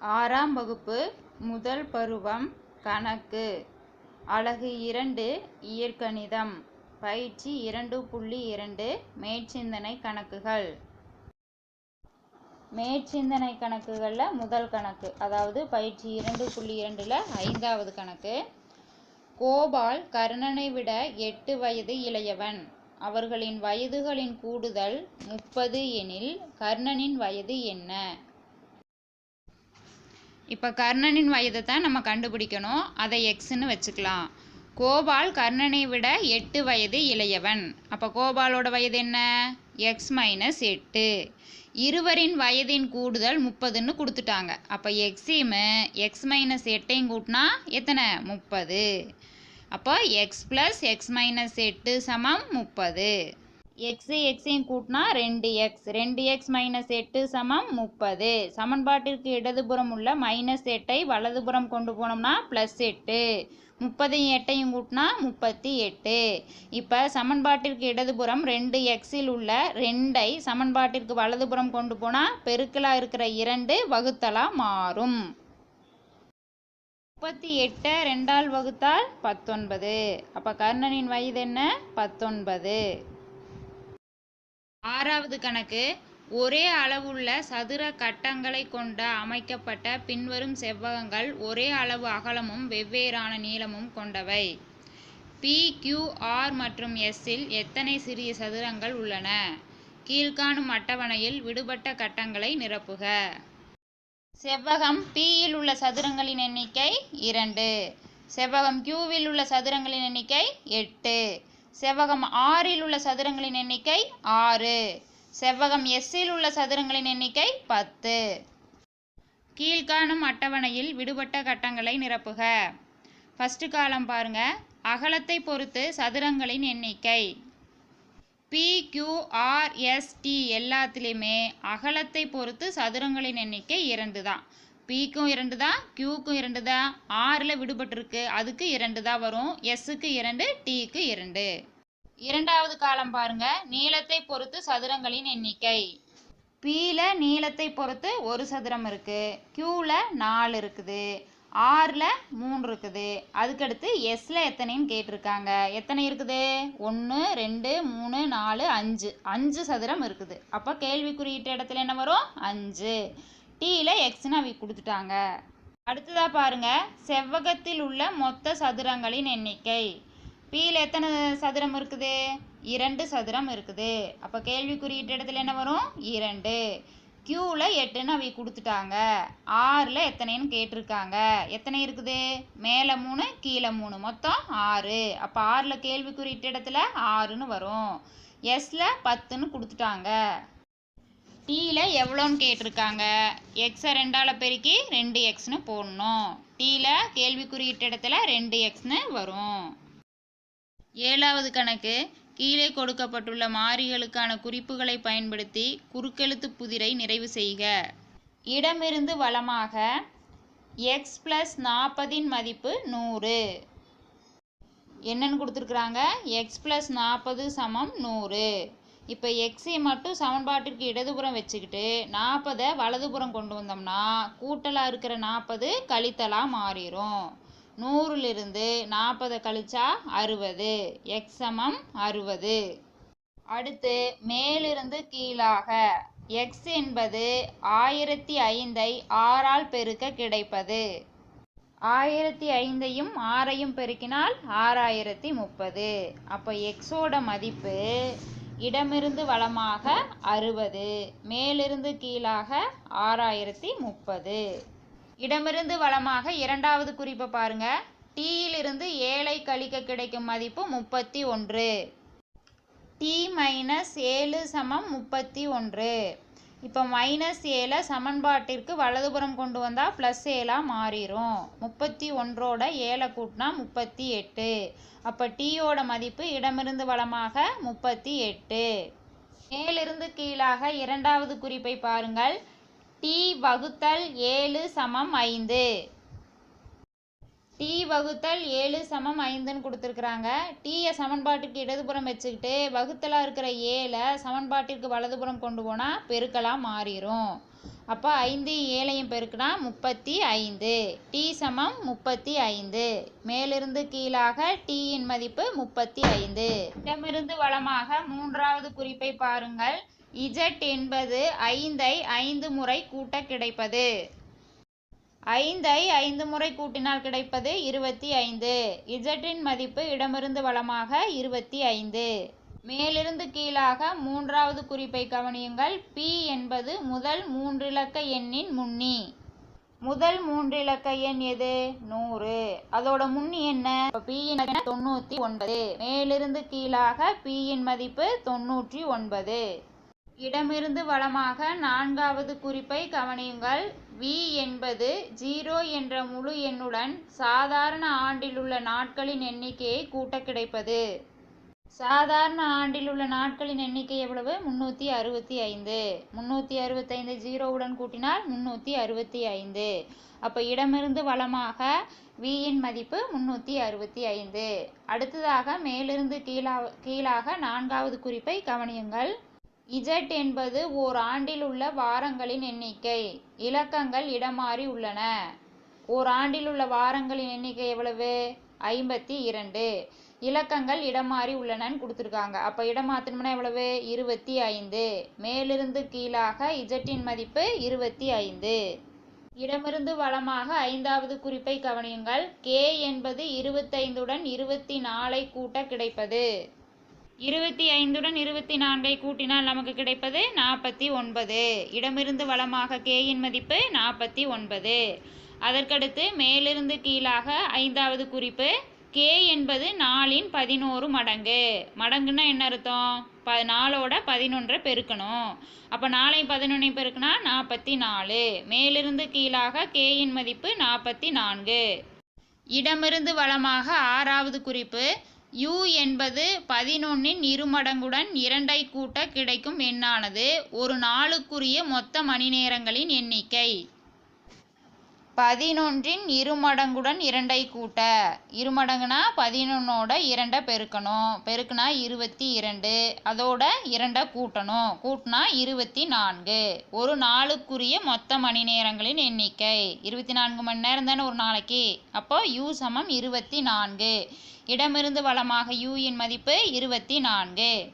ஆறாம் வகுப்பு முதல் பருவம் கணக்கு. அழகு இரண்டு இயற்கணிதம். பயிற்சி இரண்டு புள்ளி இரண்டு மேற்சிந்தனை கணக்குகள். மேற்சிந்தனை கணக்குகளில் முதல் கணக்கு அதாவது பயிற்சி இரண்டு புள்ளி இரண்டில் ஐந்தாவது கணக்கு. கோபால் கர்ணனை விட எட்டு வயது இளையவன். அவர்களின் வயதுகளின் கூடுதல் முப்பது எனில் கர்ணனின் வயது என்ன? இப்போ கர்ணனின் வயதை தான் நம்ம கண்டுபிடிக்கணும். அதை எக்ஸ்ன்னு வச்சுக்கலாம். கோபால் கர்ணனை விட எட்டு வயது இளையவன். அப்போ கோபாலோட வயது என்ன? எக்ஸ் மைனஸ் எட்டு. இருவரின் வயதின் கூடுதல் முப்பதுன்னு கொடுத்துட்டாங்க. அப்போ எக்ஸையுமு எக்ஸ் மைனஸ் எட்டையும் கூட்டினா எத்தனை? முப்பது. அப்போ எக்ஸ் ப்ளஸ் எக்ஸ் மைனஸ் எட்டு சமம் முப்பது. எக்ஸு எக்ஸையும் கூட்டினா ரெண்டு எக்ஸ் ரெண்டு எக்ஸ் மைனஸ் எட்டு சமம் முப்பது. சமன்பாட்டிற்கு இடதுபுறம் உள்ள மைனஸ் எட்டை வலதுபுறம் கொண்டு போனோம்னா ப்ளஸ் எட்டு. முப்பதையும் எட்டையும் கூட்டினா முப்பத்தி எட்டு. இப்போ சமன்பாட்டிற்கு இடதுபுறம் ரெண்டு எக்ஸில் உள்ள ரெண்டை சமன்பாட்டிற்கு வலதுபுறம் கொண்டு போனால் பெருக்கலாக இருக்கிற இரண்டு வகுத்தலாக மாறும். முப்பத்தி எட்டை ரெண்டால் வகுத்தால் பத்தொன்பது. அப்போ கர்ணனின் வயது என்ன? பத்தொன்பது. ஆறாவது கணக்கு ஒரே அளவுள்ள சதுர கட்டங்களை கொண்ட அமைக்கப்பட்ட பின்வரும் செவ்வகங்கள் ஒரே அளவு அகலமும் வெவ்வேறான நீளமும் கொண்டவை. பி கியூஆர் மற்றும் எஸ்ஸில் எத்தனை சிறிய சதுரங்கள் உள்ளன? கீழ்காணும் அட்டவணையில் விடுபட்ட கட்டங்களை நிரப்புக. செவ்வகம் பியில் உள்ள சதுரங்களின் எண்ணிக்கை இரண்டு. செவ்வகம் கியூவில் உள்ள சதுரங்களின் எண்ணிக்கை எட்டு. செவ்வகம் ஆறில் உள்ள சதுரங்களின் எண்ணிக்கை ஆறு. செவ்வகம் எஸ்ஸில் உள்ள சதுரங்களின் எண்ணிக்கை பத்து. கீழ்காணும் அட்டவணையில் விடுபட்ட கட்டங்களை நிரப்புக. ஃபஸ்ட்டு காலம் பாருங்க. அகலத்தை பொறுத்து சதுரங்களின் எண்ணிக்கை. பிக்யூஆர்எஸ்டி கியூ எல்லாத்துலேயுமே அகலத்தை பொறுத்து சதுரங்களின் எண்ணிக்கை இரண்டு தான். பிக்கும் இரண்டு தான் கியூக்கும் இரண்டு தான் ஆறில் விடுபட்டிருக்கு அதுக்கு இரண்டு தான் வரும். எஸ்ஸுக்கு இரண்டு டிக்கு இரண்டு. இரண்டாவது காலம் பாருங்க. நீளத்தை பொறுத்து சதுரங்களின் எண்ணிக்கை. பியில் நீளத்தை பொறுத்து ஒரு சதுரம் இருக்குது கியூவில் நாலு இருக்குது. ஆறில் மூணு இருக்குது. அதுக்கடுத்து எஸ்ஸில் எத்தனைன்னு கேட்டிருக்காங்க. எத்தனை இருக்குது? ஒன்று ரெண்டு மூணு நாலு அஞ்சு. அஞ்சு சதுரம் இருக்குது. அப்போ கேள்வி குறியிட்ட இடத்துல என்ன வரும்? அஞ்சு. டீயில் எக்ஸ்னு அவை கொடுத்துட்டாங்க. அடுத்ததாக பாருங்கள் செவ்வகத்தில் உள்ள மொத்த சதுரங்களின் எண்ணிக்கை. பியில் எத்தனை சதுரம் இருக்குது? இரண்டு சதுரம் இருக்குது. அப்போ கேள்வி குறியிட்ட இடத்துல என்ன வரும்? இரண்டு. கியூவில் எட்டுன்னு அவங்க கொடுத்துட்டாங்க. ஆறில் எத்தனைன்னு கேட்டிருக்காங்க. எத்தனை இருக்குது? மேலே மூணு கீழே மூணு. மொத்தம் ஆறு. அப்போ ஆறில் கேள்வி குறியிட்ட இடத்துல ஆறுன்னு வரும். எஸ்ல பத்துன்னு கொடுத்துட்டாங்க. டீயில் எவ்வளோன்னு கேட்டிருக்காங்க? எக்ஸை ரெண்டால் பெருக்கி ரெண்டு எக்ஸ்னு போடணும். டீயில் கேள்வி குறியிட்ட இடத்துல ரெண்டு எக்ஸ்னு வரும். ஏழாவது கணக்கு கீழே கொடுக்கப்பட்டுள்ள மாறிகளுக்கான குறிப்புகளை பயன்படுத்தி குறுக்கெழுத்து புதிரை நிறைவு செய்க. இடமிருந்து வளமாக எக்ஸ் ப்ளஸ் நாற்பதின் மதிப்பு நூறு. என்னன்னு கொடுத்துருக்குறாங்க? எக்ஸ் ப்ளஸ் நாற்பது சமம் நூறு. இப்போ எக்ஸை மட்டும் சமன்பாட்டிற்கு இடதுபுறம் வச்சுக்கிட்டு நாற்பதை வலதுபுறம் கொண்டு வந்தோம்னா கூட்டலாக இருக்கிற நாற்பது கழித்தலாக மாறிடும் நூறுலிருந்து நாற்பதை கழிச்சா அறுபது. எக்ஸ் சமம் அறுபது. அடுத்து மேலிருந்து கீழாக. எக்ஸ் என்பது ஆயிரத்தி ஐந்தை ஆறால் பெருக்க கிடைப்பது. ஆயிரத்தி ஐந்தையும் ஆறையும் பெருக்கினால் ஆறாயிரத்தி முப்பது. அப்போ எக்ஸோட மதிப்பு இடமிருந்து வலமாக அறுபது மேலிருந்து கீழாக ஆறாயிரத்தி முப்பது. இடமிருந்து வலமாக இரண்டாவது குறிப்பை பாருங்க. டீயிலிருந்து ஏழை கழிக்க கிடைக்கும் மதிப்பு முப்பத்தி ஒன்று. டி மைனஸ் ஏழு சமம் முப்பத்தி ஒன்று. இப்போ மைனஸ் ஏழை சமன்பாட்டிற்கு வலதுபுறம் கொண்டு வந்தால் ப்ளஸ் ஏழாக மாறிடும் முப்பத்தி ஒன்றோட ஏழை கூட்டினா முப்பத்தி எட்டு. அப்போ டீயோட மதிப்பு இடமிருந்து வளமாக முப்பத்தி எட்டு. மேலிருந்து கீழாக இரண்டாவது குறிப்பை பாருங்கள். டி வகுத்தல் ஏழு சமம் ஐந்து. டி வகுத்தல் ஏழு சமம் ஐந்துன்னு கொடுத்துருக்குறாங்க. டீயை சமன்பாட்டுக்கு இடதுபுறம் வச்சுக்கிட்டு வகுத்தலாக இருக்கிற ஏழை சமன்பாட்டிற்கு வலதுபுறம் கொண்டு போனால் பெருக்கலாக மாறிடும் அப்போ ஐந்து ஏழையும் பெருக்கினா முப்பத்தி ஐந்து. டி சமம் முப்பத்தி ஐந்து. மேலிருந்து கீழாக டீயின் மதிப்பு முப்பத்தி ஐந்து. இடமிருந்து வளமாக மூன்றாவது குறிப்பை பாருங்கள். இஜட் என்பது ஐந்தை ஐந்து முறை கூட்ட கிடைப்பது. ஐந்தை ஐந்து முறை கூட்டினால் கிடைப்பது இருபத்தி ஐந்து. இசட்டின் மதிப்பு இடமிருந்து வளமாக இருபத்தி ஐந்து. மேலிருந்து கீழாக மூன்றாவது குறிப்பை கவனியுங்கள். பி என்பது முதல் மூன்றிலக்க எண்ணின் முன்னி. முதல் மூன்றிலக்க எண் எது? நூறு. அதோட முன்னி என்ன? பியின் தொண்ணூற்றி ஒன்பது. மேலிருந்து கீழாக பியின் மதிப்பு தொண்ணூற்றி ஒன்பது. இடமிருந்து வலமாக நான்காவது குறிப்பை கவனியுங்கள். வி என்பது ஜீரோ என்ற முழு எண்ணுடன் சாதாரண ஆண்டிலுள்ள நாட்களின் எண்ணிக்கையை கூட்ட கிடைப்பது சாதாரண ஆண்டில் உள்ள நாட்களின் எண்ணிக்கை எவ்வளவு? முன்னூற்றி அறுபத்தி ஐந்து. முன்னூற்றி அறுபத்தைந்து ஜீரோவுடன் கூட்டினால் முன்னூற்றி அறுபத்தி ஐந்து. அப்போ இடமிருந்து வலமாக வியின் மதிப்பு முந்நூற்றி அறுபத்தி ஐந்து. அடுத்ததாக மேலிருந்து கீழா கீழாக நான்காவது குறிப்பை கவனியுங்கள். இஜட் என்பது ஓர் ஆண்டில் உள்ள வாரங்களின் எண்ணிக்கை. இலக்கங்கள் இடமாறி உள்ளன. ஓர் ஆண்டில் உள்ள வாரங்களின் எண்ணிக்கை எவ்வளவு? ஐம்பத்தி இரண்டு. இலக்கங்கள் இடமாறி உள்ளனன்னு கொடுத்துருக்காங்க. அப்போ இடம் எவ்வளவு? இருபத்தி ஐந்து. மேலிருந்து கீழாக இஜட்டின் மதிப்பு இருபத்தி ஐந்து. இடமிருந்து வளமாக ஐந்தாவது குறிப்பை கவனியுங்கள். கே என்பது இருபத்தைந்துடன் இருபத்தி நாலை கூட்ட கிடைப்பது. இருபத்தி ஐந்துடன் இருபத்தி நான்கை கூட்டினால் நமக்கு கிடைப்பது நாற்பத்தி ஒன்பது. இடமிருந்து வளமாக கேயின் மதிப்பு நாற்பத்தி ஒன்பது. அதற்கடுத்து மேலிருந்து கீழாக ஐந்தாவது குறிப்பு கே என்பது நாலின் பதினோரு மடங்கு. மடங்குன்னா என்ன அர்த்தம்? ப நாலோட பதினொன்றை பெருக்கணும். அப்போ நாளை பதினொன்றை பெருக்குனா நாற்பத்தி நாலு. மேலிருந்து கீழாக கேயின் மதிப்பு நாற்பத்தி நான்கு. இடமிருந்து வளமாக ஆறாவது குறிப்பு யூ என்பது பதினொன்னின் இருமடங்குடன் இரண்டை கூட்ட கிடைக்கும் எண்ணானது ஒரு நாளுக்குரிய மொத்த மணிநேரங்களின் எண்ணிக்கை. பதினொன்றின் இருமடங்குடன் இரண்டை கூட்ட. இருமடங்குனா பதினொன்னோட இரண்டை பெருக்கணும். பெருக்குனா இருபத்தி இரண்டு. அதோட இரண்டை கூட்டணும். கூட்டினா இருபத்தி நான்கு. ஒரு நாளுக்குரிய மொத்த மணி நேரங்களின் எண்ணிக்கை. இருபத்தி நான்கு மணி நேரம் தானே ஒரு நாளைக்கு? அப்போ யூ சமம் இருபத்தி நான்கு. இடமிருந்து வளமாக யூயின் மதிப்பு இருபத்தி நான்கு.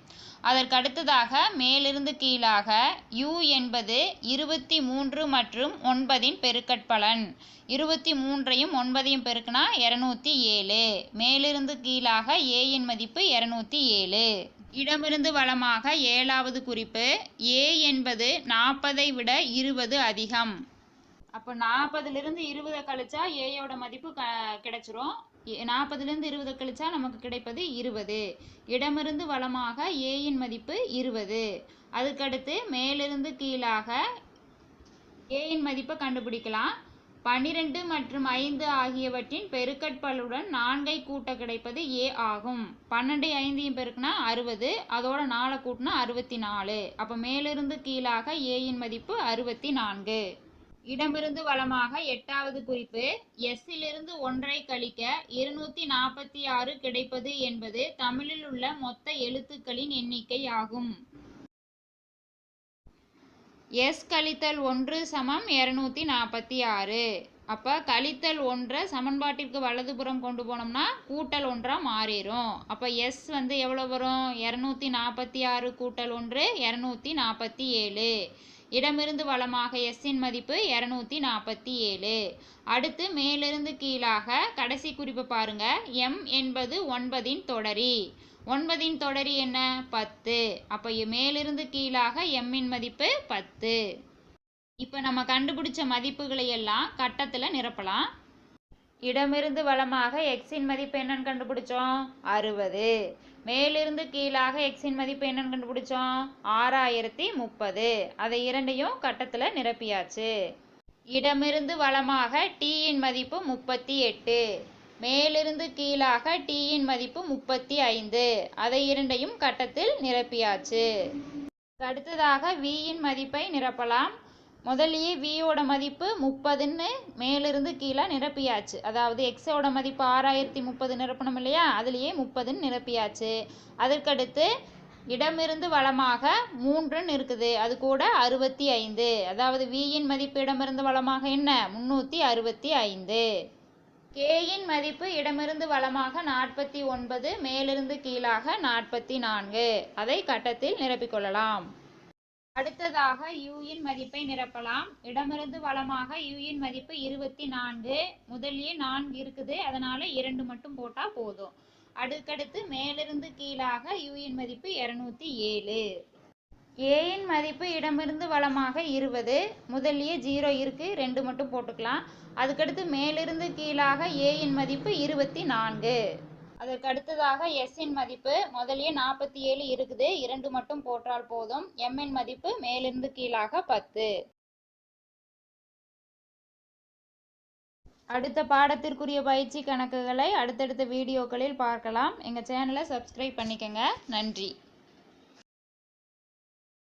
அதற்கடுத்ததாக மேலிருந்து கீழாக யூ என்பது இருபத்தி மூன்று மற்றும் ஒன்பதின் பெருக்கற்பலன். இருபத்தி மூன்றையும் ஒன்பதையும் பெருக்குனா இரநூத்தி ஏழு. மேலிருந்து கீழாக ஏயின் மதிப்பு இரநூத்தி ஏழு. இடமிருந்து வளமாக ஏழாவது குறிப்பு ஏ என்பது நாற்பதை விட இருபது அதிகம். அப்போ நாற்பதுலேருந்து இருபதை கழிச்சா ஏயோட மதிப்பு க கிடைச்சிரும். நாற்பதுலேருந்து இருபது கழிச்சா நமக்கு கிடைப்பது இருபது. இடமிருந்து வளமாக ஏயின் மதிப்பு இருபது. அதுக்கடுத்து மேலிருந்து கீழாக ஏயின் மதிப்பை கண்டுபிடிக்கலாம். பன்னிரெண்டு மற்றும் ஐந்து ஆகியவற்றின் பெருக்கற்பலுடன் நான்கை கூட்ட கிடைப்பது ஏ ஆகும். பன்னெண்டு ஐந்தையும் பெருக்குனா அறுபது. அதோட நாலை கூட்டினா அறுபத்தி நாலு. அப்போ மேலிருந்து கீழாக ஏயின் மதிப்பு அறுபத்தி நான்கு. இடமிருந்து வலமாக எட்டாவது குறிப்பு எஸ்ஸிலிருந்து ஒன்றை கழிக்க இருநூத்தி நாற்பத்தி ஆறு கிடைப்பது என்பது தமிழில் உள்ள மொத்த எழுத்துக்களின் எண்ணிக்கை ஆகும். எஸ் கழித்தல் ஒன்று சமம் இரநூத்தி நாற்பத்தி ஆறு அப்போ கழித்தல் ஒன்றை சமன்பாட்டிற்கு வலதுபுறம் கொண்டு போனோம்னா கூட்டல் ஒன்றாக மாறிடும் அப்போ எஸ் வந்து எவ்வளோ வரும்? இரநூத்தி நாற்பத்தி ஆறு கூட்டல் ஒன்று இரநூத்தி நாற்பத்தி ஏழு இடமிருந்து வளமாக எஸ்ஸின் மதிப்பு இரநூத்தி நாற்பத்தி ஏழு. அடுத்து மேலிருந்து கீழாக கடைசி குறிப்பு பாருங்க. எம் என்பது ஒன்பதின் தொடரி. ஒன்பதின் தொடரி என்ன? பத்து. அப்போ மேலிருந்து கீழாக எம்மின் மதிப்பு பத்து. இப்போ நம்ம கண்டுபிடிச்ச மதிப்புகளை எல்லாம் கட்டத்தில் நிரப்பலாம். இடமிருந்து வலமாக எக்ஸின் மதிப்பு என்னன்னு கண்டுபிடிச்சோம்? அறுபது. மேலிருந்து கீழாக எக்ஸின் மதிப்பு என்னன்னு கண்டுபிடிச்சோம்? ஆறாயிரத்தி முப்பது. அதை இரண்டையும் கட்டத்தில் நிரப்பியாச்சு. இடமிருந்து வலமாக டீயின் மதிப்பு முப்பத்தி எட்டு. மேலிருந்து கீழாக டீயின் மதிப்பு முப்பத்தி ஐந்து. அதை இரண்டையும் கட்டத்தில் நிரப்பியாச்சு. அடுத்ததாக வியின் மதிப்பை நிரப்பலாம். முதல்லையே வியோட மதிப்பு முப்பதுன்னு மேலிருந்து கீழே நிரப்பியாச்சு. அதாவது எக்ஸோட மதிப்பு ஆறாயிரத்தி முப்பது நிரப்பணும் இல்லையா? அதுலேயே முப்பதுன்னு நிரப்பியாச்சு. அதற்கடுத்து இடமிருந்து வளமாக மூன்றுன்னு இருக்குது. அது கூட அறுபத்தி ஐந்து. அதாவது வியின் மதிப்பு இடமிருந்து வளமாக என்ன? முன்னூற்றி அறுபத்தி ஐந்து. கேயின் மதிப்பு இடமிருந்து வளமாக நாற்பத்தி ஒன்பது மேலிருந்து கீழாக நாற்பத்தி நான்கு. அதை கட்டத்தில் நிரப்பிக்கொள்ளலாம் அடுத்ததாக யூயின் மதிப்பை நிரப்பலாம். இடமிருந்து வளமாக யூயின் மதிப்பு இருபத்தி நான்கு முதலியே நான்கு இருக்குது. அதனால இரண்டு மட்டும் போட்டால் போதும். அடுக்கடுத்து மேலிருந்து கீழாக யூயின் மதிப்பு இரநூத்தி ஏழு. ஏயின் மதிப்பு இடமிருந்து வளமாக இருபது. முதல்லயே ஜீரோ இருக்கு. ரெண்டு மட்டும் போட்டுக்கலாம். அதுக்கடுத்து மேலிருந்து கீழாக ஏயின் மதிப்பு இருபத்தி நான்கு அதற்கு அடுத்ததாக எஸ்ஸின் மதிப்பு முதல்லயே நாற்பத்தி ஏழு இருக்குது. இரண்டு மட்டும் போற்றால் போதும். எம்மின் மதிப்பு மேலிருந்து கீழாக பத்து. அடுத்த பாடத்திற்குரிய பயிற்சி கணக்குகளை அடுத்தடுத்த வீடியோக்களில் பார்க்கலாம். எங்கள் சேனலை சப்ஸ்கிரைப் பண்ணிக்கங்க. நன்றி.